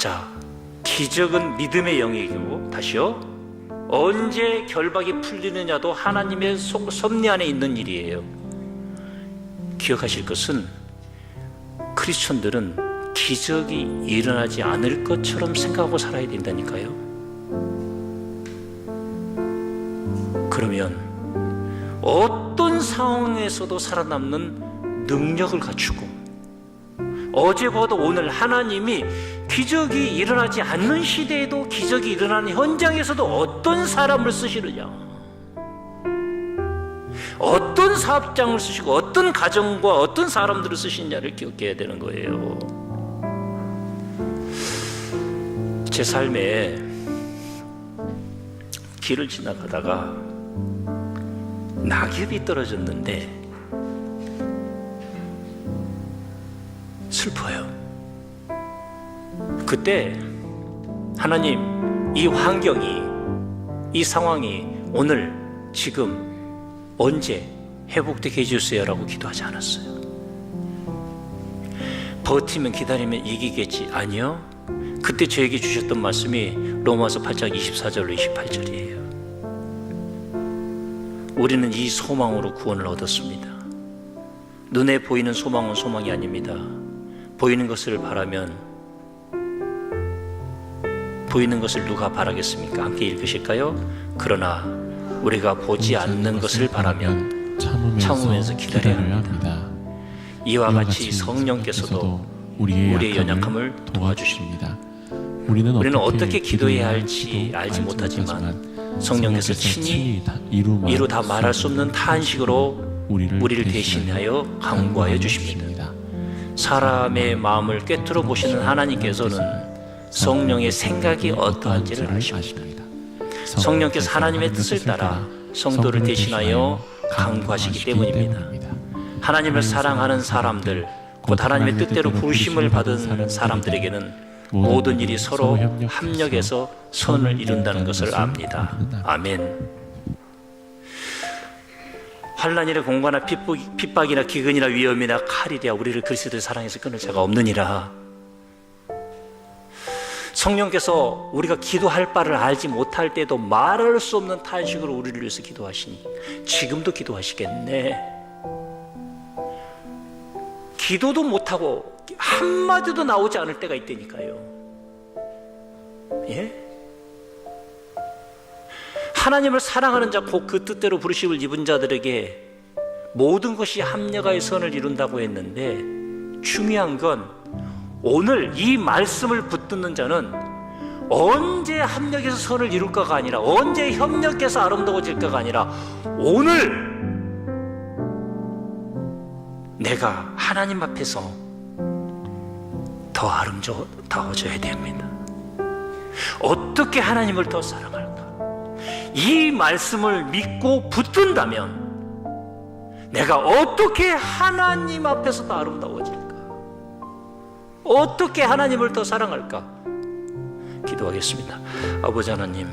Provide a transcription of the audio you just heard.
자, 기적은 믿음의 영역이고 다시요. 언제 결박이 풀리느냐도 하나님의 속- 섭리 안에 있는 일이에요. 기억하실 것은 크리스천들은 기적이 일어나지 않을 것처럼 생각하고 살아야 된다니까요. 그러면 어떤 상황에서도 살아남는 능력을 갖추고 어제보다 오늘 하나님이 기적이 일어나지 않는 시대에도 기적이 일어나는 현장에서도 어떤 사람을 쓰시느냐? 어떤 사업장을 쓰시고 어떤 가정과 어떤 사람들을 쓰시느냐를 기억해야 되는 거예요. 제 삶에 길을 지나가다가 낙엽이 떨어졌는데 슬퍼요. 그때 하나님 이 환경이 이 상황이 오늘 지금 언제 회복되게 해주세요라고 기도하지 않았어요. 버티면 기다리면 이기겠지 아니요. 그때 저에게 주셨던 말씀이 로마서 8장 24절로 28절이에요. 우리는 이 소망으로 구원을 얻었습니다. 눈에 보이는 소망은 소망이 아닙니다. 보이는 것을 바라면 보이는 것을 누가 바라겠습니까? 함께 읽으실까요? 그러나 우리가 보지 않는 것을 바라면 참으면서, 기다려야 합니다. 이와 같이 성령께서도 우리의, 우리의 약함을 연약함을 도와주십니다. 우리는, 어떻게, 기도해야 할지 알지 못하지만 성령께서 친히 다 이루, 다 말할 수 없는 탄식으로 우리를 대신하여 강구하여 주십니다. 사람의 마음을 꿰뚫어 보시는 하나님께서는 성령의 생각이 어떠한지를 아십니다. 성령께서 하나님의 뜻을 따라 성도를 대신하여 강구하시기 때문입니다. 하나님을 사랑하는 사람들, 곧 하나님의 뜻대로 부르심을 받은 사람들에게는 모든 일이 서로 합력해서 선을 이룬다는 것을 압니다. 아멘. 환란이나 핍박- 핍박이나 기근이나 위험이나 칼이랴 우리를 그리스도의 사랑에서 끊을 자가 없느니라. 성령께서 우리가 기도할 바를 알지 못할 때도 말할 수 없는 탄식으로 우리를 위해서 기도하시니 지금도 기도하시겠네. 기도도 못하고 한마디도 나오지 않을 때가 있다니까요. 예? 하나님을 사랑하는 자, 곧 그 뜻대로 부르심을 입은 자들에게 모든 것이 합력하여 선을 이룬다고 했는데 중요한 건 오늘 이 말씀을 붙듣는 자는 언제 합력해서 선을 이룰까가 아니라 언제 협력해서 아름다워질까가 아니라 오늘 내가 하나님 앞에서 더 아름다워져야 됩니다. 어떻게 하나님을 더 사랑할까? 이 말씀을 믿고 붙든다면 내가 어떻게 하나님 앞에서 더 아름다워질까? 어떻게 하나님을 더 사랑할까? 기도하겠습니다. 아버지 하나님,